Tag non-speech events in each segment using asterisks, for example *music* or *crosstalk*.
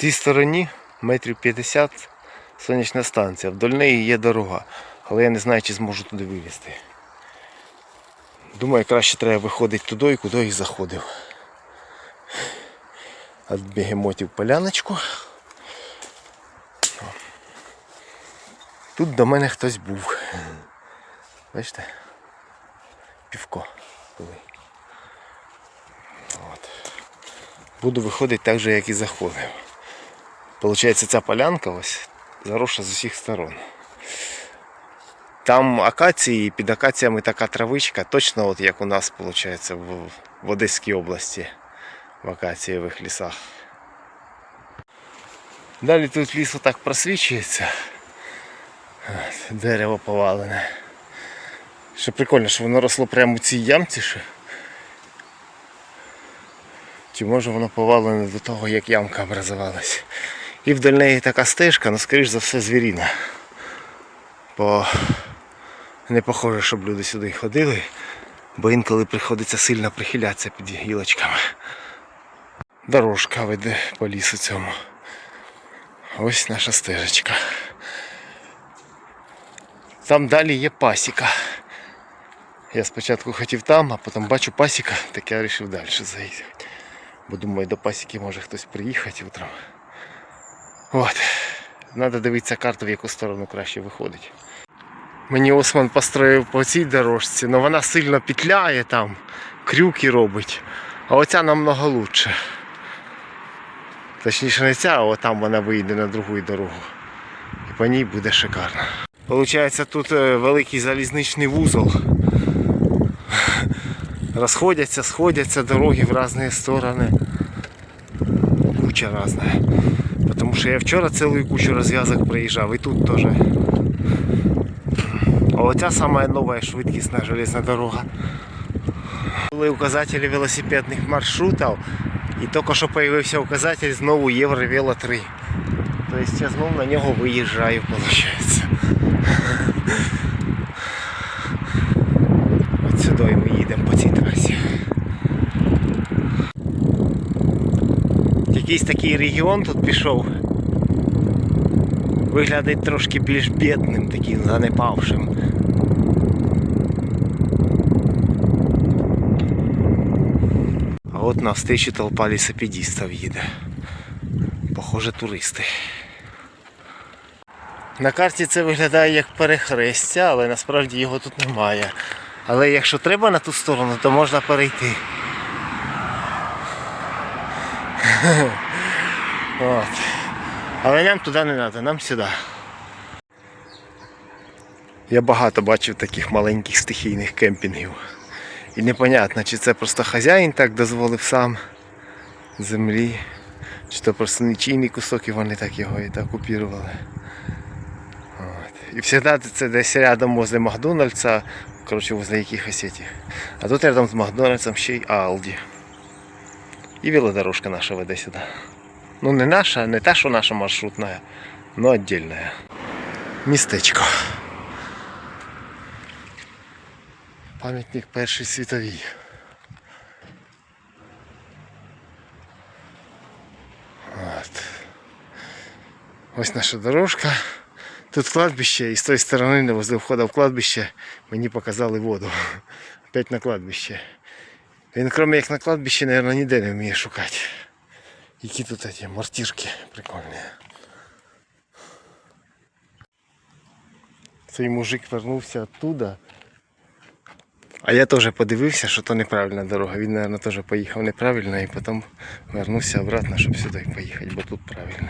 тій стороні метрів 50 сонячна станція. Вдоль неї є дорога. Але я не знаю, чи зможу туди вилізти. Думаю, краще треба виходити туди, куди і заходив. От бегемотів поляночку. Тут до мене хтось був. Бачите? Півко. От. Буду виходити так же, як і заходив. Получається, ця полянка ось заросша з усіх сторон. Там акації, під акаціями така травичка, точно от як у нас виходить в, в Одеській області в акацієвих лісах. Далі тут ліс отак просвічується. Дерево повалене. Ще прикольно, що воно росло прямо у цій ямці. Ще. Чи може воно повалене до того, як ямка образувалась. І вдаль неї така стежка, ну скоріш за все звіріна. Бо не похоже, щоб люди сюди ходили, бо інколи приходиться сильно прихилятися під гілочками. Дорожка веде по лісу цьому. Ось наша стежечка. Там далі є пасіка. Я спочатку хотів там, а потім бачу пасіка, так я вирішив далі заїхати. Бо думаю, до пасіки може хтось приїхати утром. От. Треба дивитися карту, в яку сторону краще виходить. Мені Осман построїв по цій дорожці, але вона сильно петляє там, крюки робить. А оця намного лучше. Точніше не ця, а там вона вийде на другу дорогу. І по ній буде шикарно. Получається тут е, великий залізничний вузол. Розходяться, сходяться дороги в різні сторони. Куча різна. Тому що я вчора цілу кучу розв'язок приїжджав і тут теж. А оця сама нова швидкісна железна дорога. Були указателі велосипедних маршрутів і тільки що з'явився указатель знову Євровело 3. Тобто я знову на нього виїжджаю, виходить. От сюди ми їдемо по цій трасі. Якийсь такий регіон тут пішов. Виглядить трошки більш бідним, таким занепавшим. А от на встречі толпа лісопедистів їде. Похоже, туристи. На карті це виглядає як перехрестя, але насправді його тут немає. Але якщо треба на ту сторону, то можна перейти. *laughs* От. Але нам туди не треба, нам сюди. Я багато бачив таких маленьких стихійних кемпінгів. І непонятно, чи це просто хазяїн так дозволив сам землі, чи то просто нічийний кусок і вони так його і так окупірували. От. І завжди це десь рядом возле Макдональдса, коротше, возле якихось. А тут рядом з Макдональдсом ще й Алді. І велодорожка наша веде сюди. Ну не наша, не та, що наша маршрутна, но отдельная. Містечко. Пам'ятник Першій світовій. От. Ось наша дорожка. Тут кладбище і з тої сторони, возле входу в кладбище, мені показали воду. Опять на кладбище. Він, крім як на кладбищі, мабуть, ніде не вміє шукати. Які тут эти мартишки прикольні. Цей мужик вернувся оттуда. А я теж подивився, що то неправильна дорога. Він, мабуть, теж поїхав неправильно і потім вернувся обратно, щоб сюди поїхати, бо тут правильно.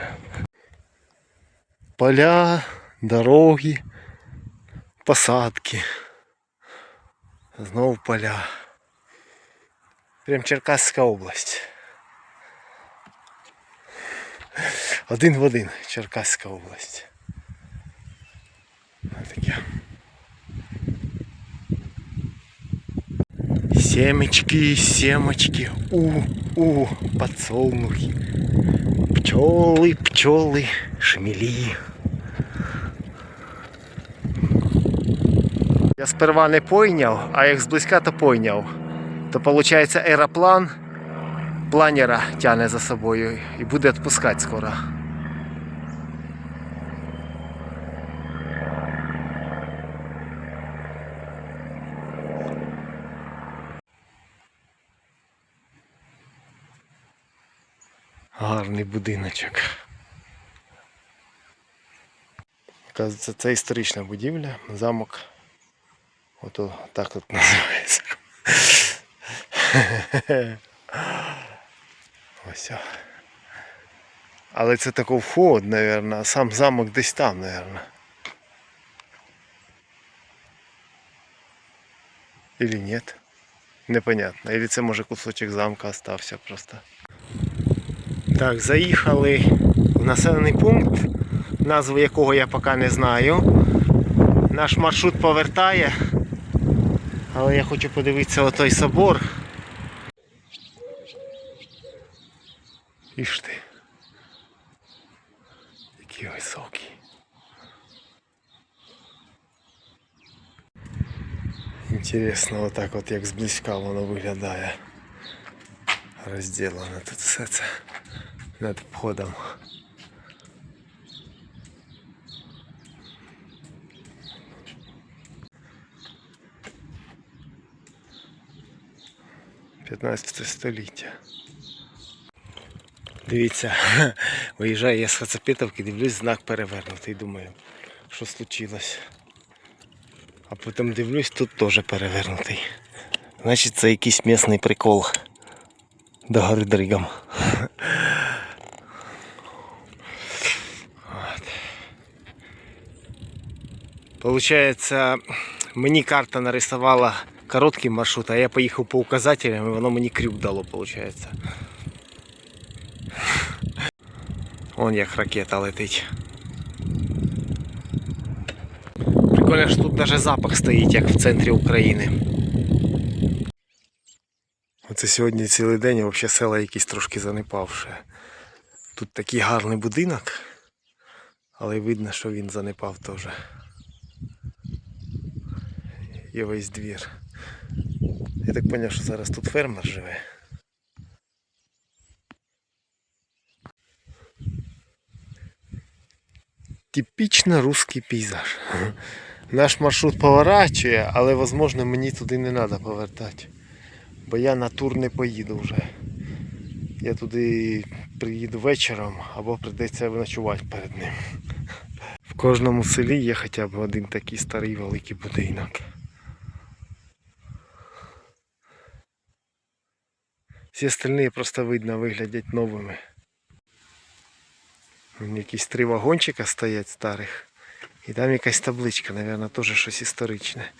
Поля, дороги, посадки. Знову поля. Прям Черкаська область. Один в один Черкаська область. Таке. Семечки, семочки, у, у, подсолнухи. Пчелы, пчелы, шмели. Я сперва не пойняв, а як зблизька то пойняв. То виходить аероплан планера тягне за собою і буде відпускати скоро. Гарний будиночок. Оказується, це історична будівля, замок. Ото так от *laughs* називається. Ось. Але це такий вход, мабуть, а сам замок десь там, мабуть. Или нет? Непонятно. Или це може кусочок замка остався просто. Так, заїхали в населений пункт, назву якого я поки не знаю. Наш маршрут повертає, але я хочу подивитися отой собор. Іж ти. Який високий. Інтересно, отак от як зблизька воно виглядає. Розділено тут все це над входом. П'ятнадцяте століття. Дивіться, *laughs* виїжджаю я з Хацапетовки, дивлюсь, знак перевернутий. Думаю, що случилось. А потім дивлюсь, тут теж перевернутий. Значить це якийсь місний прикол. До гори дригом. Получається, мені карта нарисувала короткий маршрут, а я поїхав по указателям і воно мені крюк дало, виходить. Вон як ракета летить. Прикольно, що тут навіть запах стоїть, як в центрі України. Оце сьогодні цілий день взагалі села якісь трошки занепавши. Тут такий гарний будинок, але видно, що він занепав теж. І весь двір. Я так зрозумів, що зараз тут фермер живе. Типічно русский пейзаж. Наш маршрут поворачує, але можливо мені туди не треба повертати. Бо я на тур не поїду вже. Я туди приїду вечором або прийдеться ночувати перед ним. В кожному селі є хоча б один такий старий великий будинок. Всі остальні просто видно виглядять новими. Якісь три вагончика стоять старих. І там якась табличка, мабуть, теж щось історичне.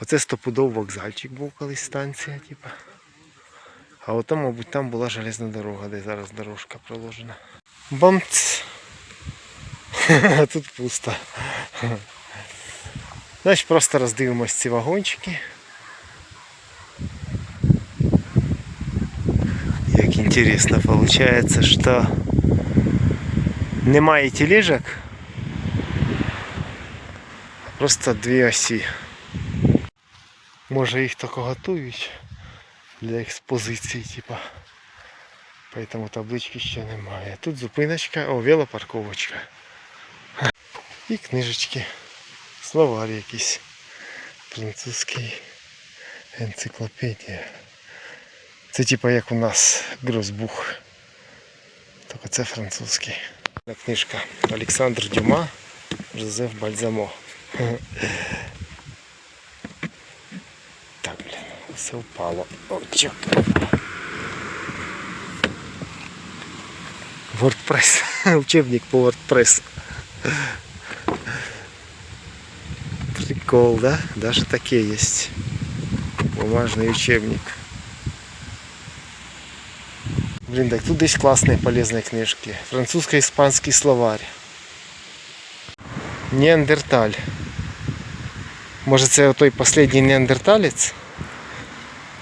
Оце стопудов вокзальчик був колись станція, типа. А от там, мабуть, там була железна дорога, де зараз дорожка проложена. Бамц. А *laughs* тут пусто. Значить просто роздивимось ці вагончики. Як інтересно получается, що немає тележок, просто дві осі. Може їх тільки готують для експозиції, типа. Поэтому таблички ще немає. Тут зупиночка, о, велопарковочка. І книжечки. Словарь якийсь. Французький. Енциклопедія. Це типа як у нас Грозбух. Тільки це французький. Книжка Олександр Дюма, Жозеф Бальзамо. Так, блін, все впало. О, чорт. WordPress. *laughs* Учебник по WordPress. Прикол, да? Даже такие есть. Бумажный учебник. Блин, так тут есть классные полезные книжки. Французско-испанский словарь. Неандерталь. Може це той последній неандерталець?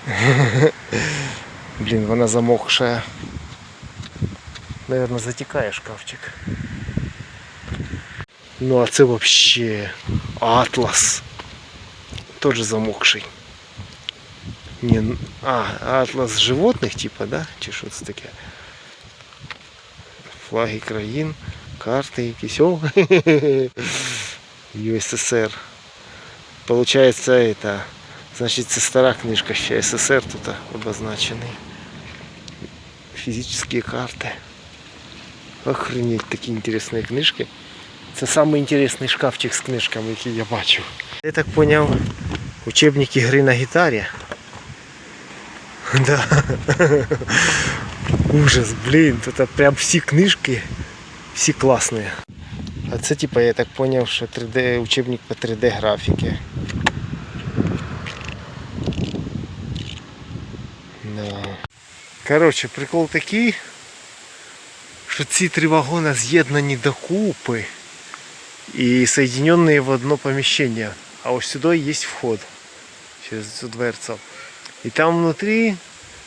*laughs* Блін, вона замокша. Наверное, затікає шкафчик. Ну а це вообще атлас. Тоже замокший. Ні, ну, а, атлас животних, типа, да? Чи що це таке? Флаги країн, карти якісь. О, *laughs* ЮССР. Получается это, значит, це стара книжка ще СССР тут обозначений. Физические карты. Охренеть, такі інтересні книжки. Це самий інтересний шкафчик з книжками, який я бачив. Я так поняв, учебники гри на гітарі. Да. Ужас, блін, тут прям всі книжки, всі класні. А це типа я так поняв, що 3D, учебник по 3D графіки. Да. Коротше, прикол такий, що ці три вагона з'єднані докупи і соединені в одно поміщення. А ось сюди є вход через цю дверцю. І там внутрі,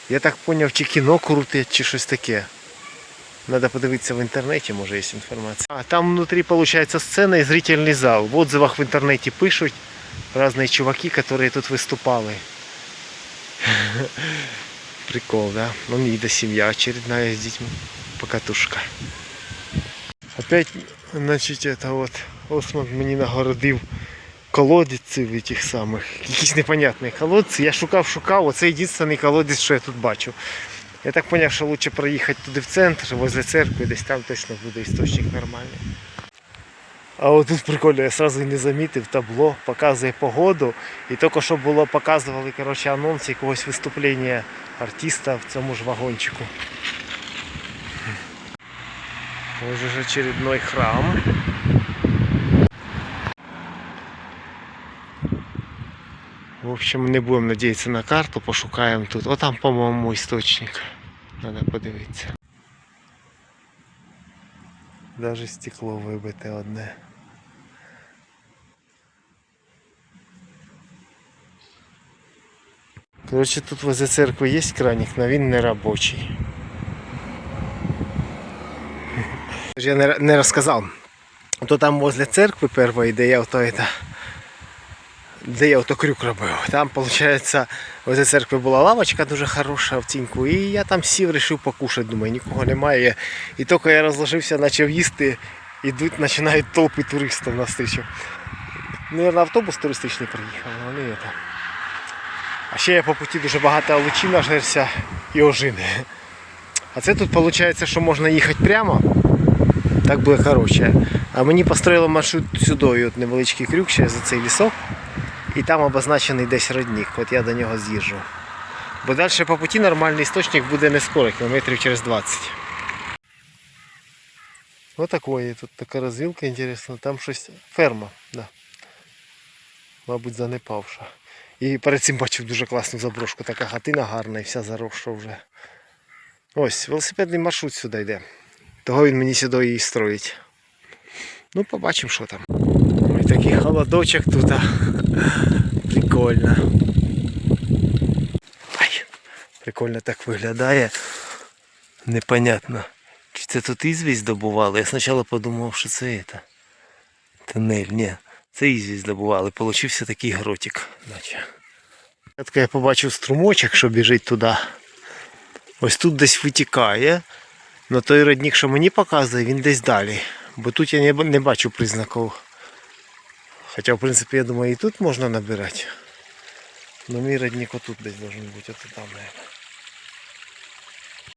я так поняв, чи кіно крутять, чи щось таке. Надо подивитися в інтернеті, може є інформація. А там внутрі виходить сцена і зрительний зал. В отзывах в інтернеті пишуть різні чуваки, які тут виступали. *laughs* Прикол, да? Ну, Мида семья очередная с детьми. Покатушка. Опять, значить, это вот Осман мені нагородив колодців тих самих. Якісь непонятні колодці. Я шукав, шукав, оце єдиний колодець, що я тут бачу. Я так зрозумів, що краще проїхати туди в центр, возле церкви, десь там точно буде істочник нормальний. А от тут прикольно, я сразу і не замітив табло, показує погоду. І тільки що було показували коротше, анонс якогось виступлення артиста в цьому ж вагончику. Ось уже очередной храм. В общем, не будемо надіятися на карту, пошукаємо тут. О, там, по-моєму, істочник. Треба подивитися. Даже стекло вибите одне. Коротше, тут возле церкви є краник, але він не робочий. Я не, не розказав. То там возле церкви першої, де я ото это, де я ото крюк робив. Там, виходить, возле церкви була лавочка дуже хороша в тіньку. І я там сів, вирішив покушати, думаю, нікого немає. І тільки я розложився, почав їсти, ідуть, починають толпи туристів навстрічу. Наверно, автобус туристичний приїхав, але не. А ще я по путі дуже багато алучі нажерся і ожини. А це тут виходить, що можна їхати прямо. Так буде коротше. А мені построїли маршрут сюди, от невеличкий крюк через цей лісок. І там обозначений десь родник. От я до нього з'їжджу. Бо далі по путі нормальний істочник буде не скоро, кілометрів через 20. Ось такої тут така розвілка інтересна. Там щось ферма, да. Мабуть, занепавша. І перед цим бачив дуже класну заброшку. Така хатина гарна і вся заросша вже. Ось, велосипедний маршрут сюди йде. Того він мені сюди і строїть. Ну, побачимо, що там. Такий холодочок тут. Прикольно. Ай, прикольно так виглядає. Непонятно. Чи це тут ізвість добували? Я спочатку подумав, що це это. Тунель, ні. Це ізвість добували. Получився такий гротик. Наче. Я побачив струмочок, що біжить туди. Ось тут десь витікає. Но той родник, що мені показує, він десь далі. Бо тут я не бачу признаків. Хоча, в принципі, я думаю, і тут можна набирати. Но мій родник отут десь должен бути, от там, наверное.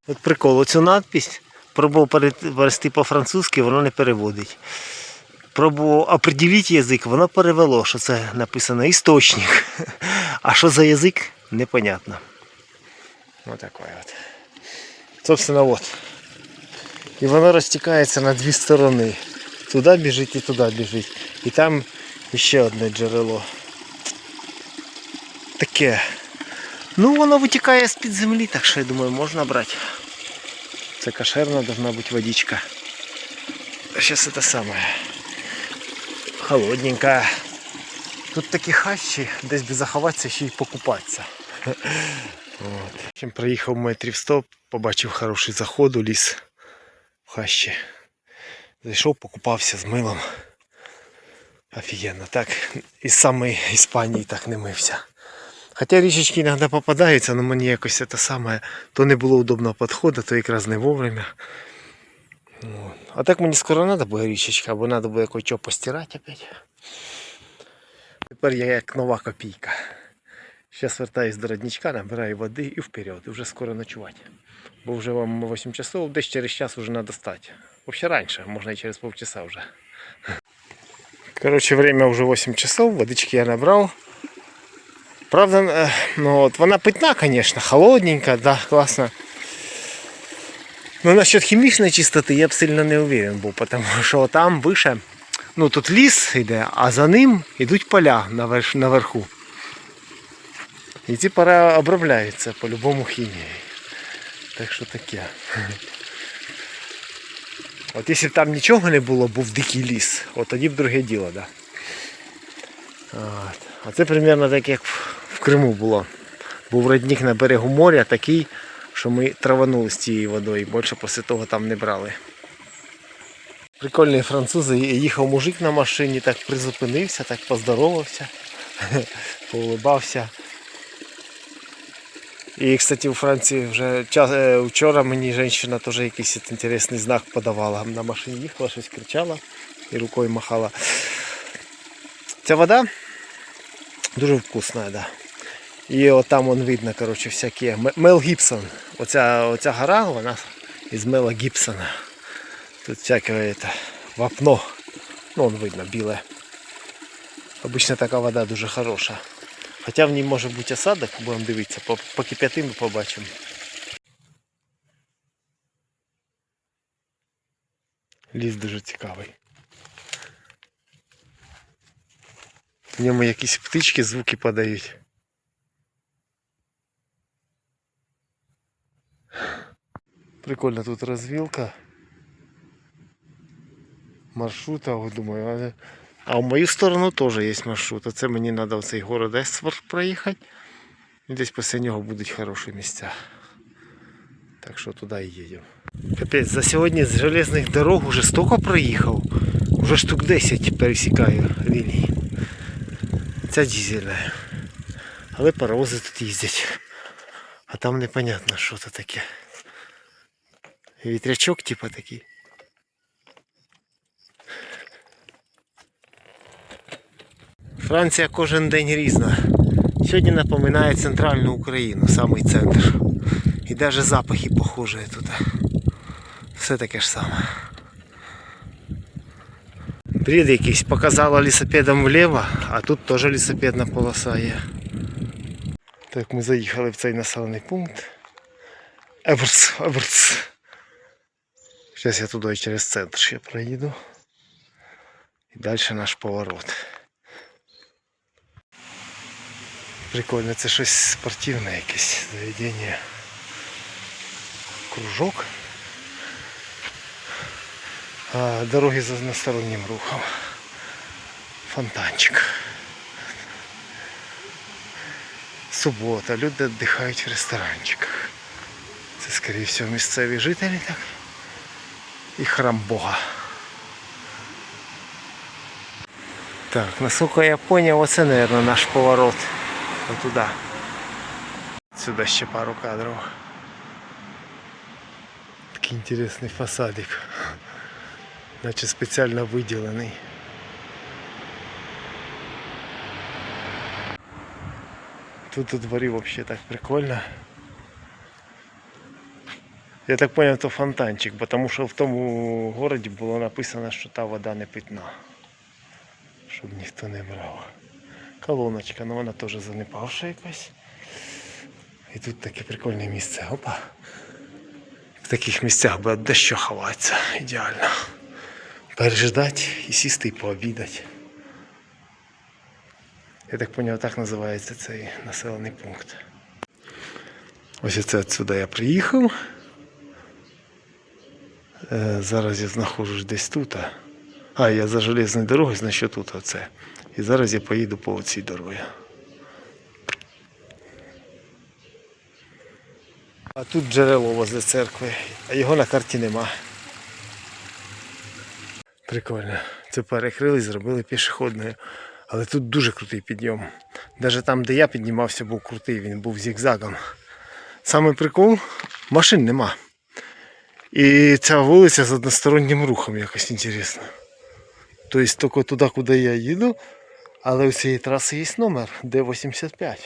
От прикол, оцю надпись пробував перевести по-французьки, воно не переводить. Пробував определити язик, воно перевело, що це написано істочник. А що за язик, непонятно. Ось такой от. Собственно, вот. І воно розтікається на дві сторони. Туди біжить і туди біжить. І там ще одне джерело. Таке. Ну воно витікає з-під землі, так що я думаю, можна брати. Це кошерна должна бути водичка. Зараз це саме. Холодненька. Тут такі хащі, десь би заховатися ще й покупатися. От. Чим проїхав метрів 100, побачив хороший заход у ліс в хащі. Зайшов, покупався з милом. Офігенно, так із самої Іспанії так не мився. Хоча річечки іноді попадаються, але мені якось це саме, то не було удобного підходу, то якраз не вовремя. А так мені скоро треба буде річечка, бо треба буде кое-що постирати опять. Тепер я як нова копійка. Зараз вертаюсь до родничка, набираю води і вперед. Вже скоро ночувати. Бо вже вам 8 часов, десь через час вже треба стати. Взагалі раніше, можна і через полчаса вже. Коротше, время вже 8 часов, водички я набрав. Правда, е, ну, от вона питна, звісно, холодненька, да, класно. Ну, насчет хімічної чистоти я б сильно не уверен був, тому що там вище, ну тут ліс йде, а за ним йдуть поля наверх, наверху. І ці поля обробляються по-любому хімією. Так що таке. *laughs* От якщо б там нічого не було, був дикий ліс, от тоді б друге діло, да. От. А це примерно так, як в Криму було. Був родник на берегу моря такий, що ми траванули з цією водою, більше після того там не брали. Прикольні французи, їхав мужик на машині, так призупинився, так поздоровався, *laughs* поулибався. І, кстати, у Франції вже е, вчора мені жінка теж якийсь інтересний знак подавала. На машині їхала, щось кричала і рукою махала. Ця вода дуже вкусна, да. І от там вон видно, коротше, всякі. Мел Гібсон. Оця, оця гора, вона із Мела Гібсона. Тут всяке это, вапно. Ну, вон видно, біле. Обычно така вода дуже хороша. Хоча в ній може бути осадок, будемо дивитися, по, по кип'ятим побачимо. Ліс дуже цікавий. В ньому якісь птички звуки подають. Прикольно тут розвілка. Маршрута, думаю, але... А в мою сторону теж є маршрут. А це мені треба в цей город Естворд проїхати. І десь після нього будуть хороші місця. Так що туди і їдемо. Капець, за сьогодні з железних дорог уже стільки проїхав. Уже штук 10 пересікаю ліній. Ця дізельна. Але паровози тут їздять. А там непонятно, що це таке. Вітрячок типа такий. Франція кожен день різна. Сьогодні напоминає центральну Україну, самий центр. І навіть запахи похожі тут. Все таке ж саме. Бред якийсь показала лісопедом вліво, а тут теж лісопедна полоса є. Так, ми заїхали в цей населений пункт. Еверс, Еверс. Зараз я туди через центр ще проїду. І далі наш поворот. Прикольно, це щось спортивне якесь заведення. Кружок. А дороги за одностороннім рухом. Фонтанчик. Субота, люди віддихають в ресторанчиках. Це, скоріше всього, місцеві жителі так. І храм Бога. Так, насколько я понял, оце, наверное, наш поворот. Вот туда. Сюда ще пару кадров. Такий інтересний фасадик. Наче спеціально виділений. Тут у дворі вообще так прикольно. Я так понял, это фонтанчик, потому що в тому городі було написано, що та вода не питна. Щоб ніхто не брав. Колоночка, ну вона теж занепавша якась. І тут таке прикольне місце. Опа. В таких місцях би де що ховатися. Ідеально. Переждати і сісти і пообідати. Я так поняв, так називається цей населений пункт. Ось це отсюди я приїхав. Е, Зараз я знаходжусь десь тут. А, я за железною дорогою, значить тут оце. І зараз я поїду по цій дорозі. А тут джерело возле церкви, а його на карті нема. Прикольно. Це перекрили, зробили пішохідною. Але тут дуже крутий підйом. Навіть там, де я піднімався, був крутий, він був зігзагом. Саме прикол, машин нема. І ця вулиця з одностороннім рухом якось інтересно. Тобто тільки туди, куди я їду, але у цієї траси є номер Д85.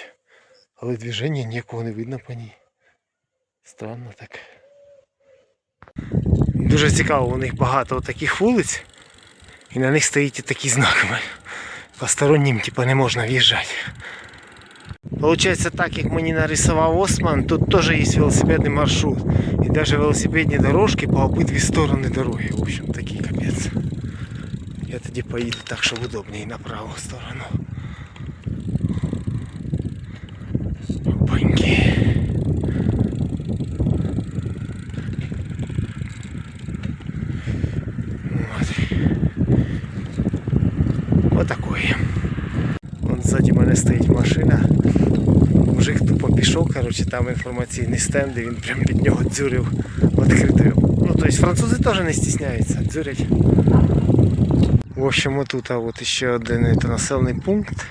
Але движення ніякого не видно по ній. Странно так. Дуже цікаво, у них багато таких вулиць, і на них стоїть і такі знаки. Постороннім типа не можна в'їжджати. Получається так, як мені нарисував Осман, тут теж є велосипедний маршрут. І навіть велосипедні дорожки по обидві сторони дороги. В общем, такий капець. Я тоді поїду так, щоб удобніше на праву сторону. Опаньки. Вот. Вот такое. Вон ззаді мене стоїть машина. Мужик тупо пішов, коротше, там інформаційний стенд, і він прям під нього дзюрив відкритою. Ну, тобто французи теж не стісняються, дзюрять. В общем, отут а от ще один это, населений пункт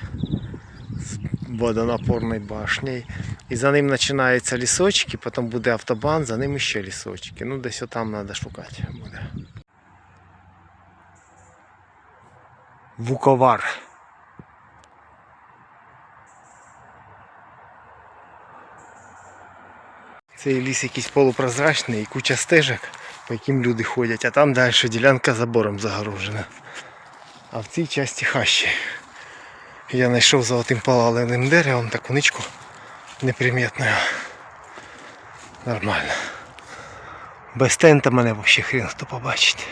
з водонапорною башнею. І за ним починаються лісочки, потім буде автобан, за ним ще лісочки. Ну, десь отам треба шукати буде. Вуковар. Цей ліс якийсь полупрозрачний і куча стежок, по яким люди ходять, а там далі ділянка забором загорожена. А в цій часті хащі. Я знайшов золотим палаленим деревом таку ничку неприметною. Нормально. Без тента мене взагалі хрін хто побачить.